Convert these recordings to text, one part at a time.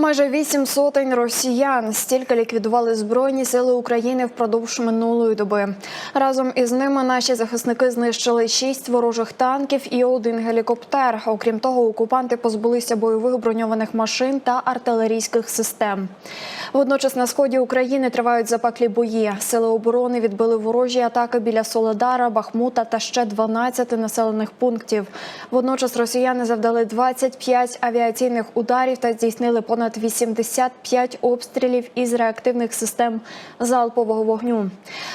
Майже вісім сотень росіян стільки ліквідували збройні сили України впродовж минулої доби. Разом із ними наші захисники знищили шість ворожих танків і один гелікоптер. Окрім того, окупанти позбулися бойових броньованих машин та артилерійських систем. Водночас на сході України тривають запеклі бої. Сили оборони відбили ворожі атаки біля Соледара, Бахмута та ще 12 населених пунктів. Водночас росіяни завдали 25 авіаційних ударів та здійснили понад 85 обстрілів із реактивних систем залпового вогню.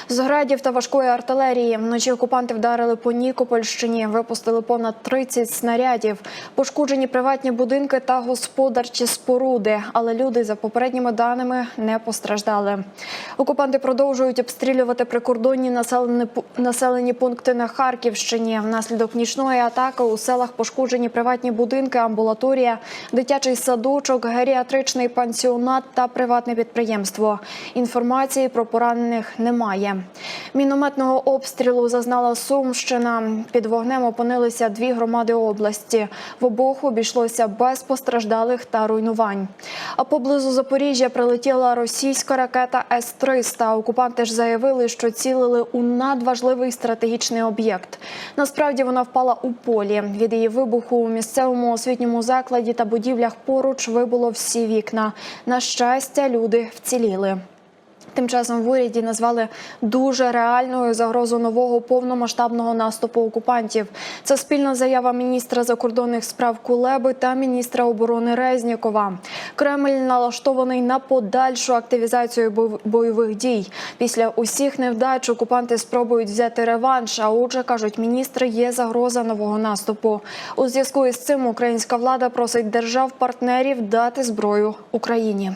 З градів та важкої артилерії вночі окупанти вдарили по Нікопольщині, випустили понад 30 снарядів, пошкоджені приватні будинки та господарчі споруди. Але люди за попередніми даними не постраждали. Окупанти продовжують обстрілювати прикордонні населені населені пункти на Харківщині. Внаслідок нічної атаки у селах пошкоджені приватні будинки, амбулаторія, дитячий садочок, геріатричний пансіонат та приватне підприємство. Інформації про поранених немає. Мінометного обстрілу зазнала Сумщина. Під вогнем опинилися дві громади області. В обох обійшлося без постраждалих та руйнувань. А поблизу Запоріжжя прилетіла російська ракета С-300. Окупанти ж заявили, що цілили у надважливий стратегічний об'єкт. Насправді вона впала у полі. Від її вибуху у місцевому освітньому закладі та будівлях поруч вибуло всі вікна. На щастя, люди вціліли. Тим часом в уряді назвали дуже реальною загрозу нового повномасштабного наступу окупантів. Це спільна заява міністра закордонних справ Кулеби та міністра оборони Резнікова. Кремль налаштований на подальшу активізацію бой- бойових дій. Після усіх невдач окупанти спробують взяти реванш. А отже, кажуть міністри, є загроза нового наступу. У зв'язку із цим українська влада просить держав-партнерів дати зброю Україні.